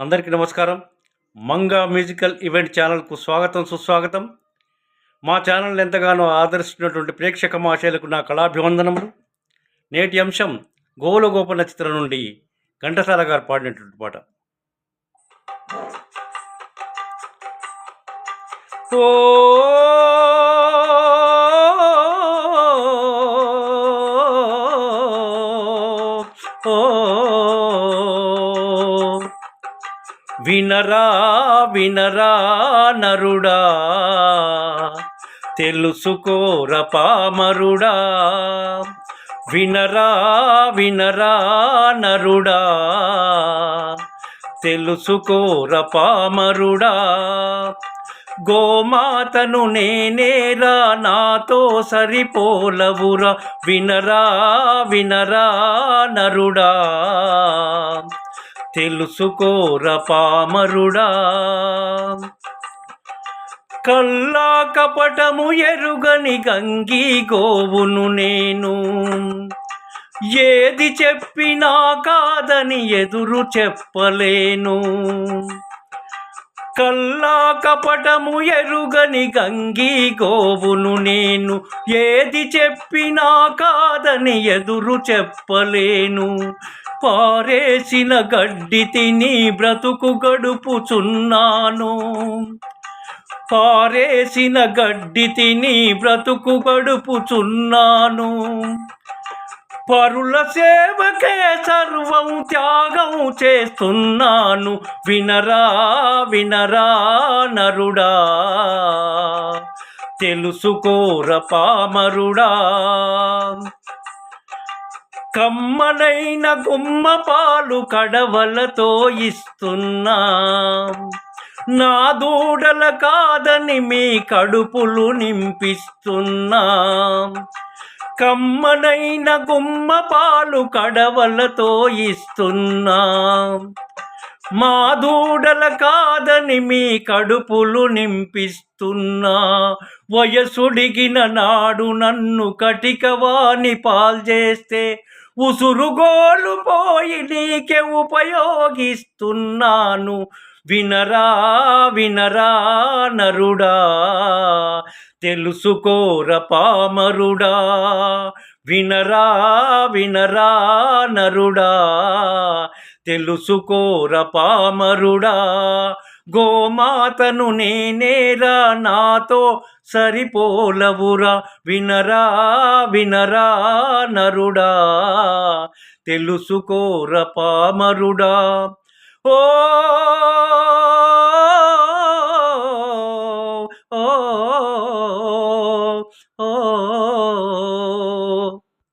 అందరికీ నమస్కారం. Manga musical event ఛానల్కు స్వాగతం సుస్వాగతం. మా ఛానల్ ఎంతగానో ఆదరిస్తున్నటువంటి ప్రేక్షక మాషేలకు నా కళాభివందనములు. నేటి అంశం గోపన చిత్రం నుండి ఘంటసాల గారు పాడినటువంటి పాట. ఓ ఓ వినరా వినరా నరుడా. తెలుసుకోర పామరుడా. వినరా వినరా నరుడా. తెలుసుకోర పామరుడా. గోమాతను నేనేరా నాతో సరిపోలవురా. వినరా వినరా నరుడా. తెలుసుకోర పామరుడా. కల్లా కపటము ఎరుగని గంగి గోవును నేను. ఏది చెప్పినా కాదని ఎదురు చెప్పలేను. కల్లా కపటము ఎరుగని గంగి గోవును నేను ఏది చెప్పినా కాదని ఎదురు చెప్పలేను. పారేసిన గడ్డి తిని బ్రతుకు గడుపుచున్నాను. పారేసిన గడ్డి తిని బ్రతుకు గడుపుచున్నాను. పరుల సేవకే సర్వం త్యాగం చేస్తున్నాను. వినరా వినరా నరుడా. తెలుసుకోర పామరుడా. కమ్మనైన గుమ్మ పాలు కడవలతో ఇస్తున్నా. నా దూడల కాదని మీ కడుపులు నింపిస్తున్నా. కమ్మనైన గుమ్మ పాలు కడవలతో ఇస్తున్నా. మా దూడల కాదని మీ కడుపులు నింపిస్తున్నా. వయసుడిగిన నాడు నన్ను కటికవాణి పాల్చేస్తే ఉసురుగోలు పోయి నీకే ఉపయోగిస్తున్నాను. వినరా వినరా నరుడా తెలుసుకోర పామరుడా. వినరా వినరా నరుడా తెలుసుకోర పామరుడా. గోమాతను నేనేరా నాతో సరిపోలవురా. వినరా వినరా నరుడా తెలుసుకోర పామరుడా. ఓ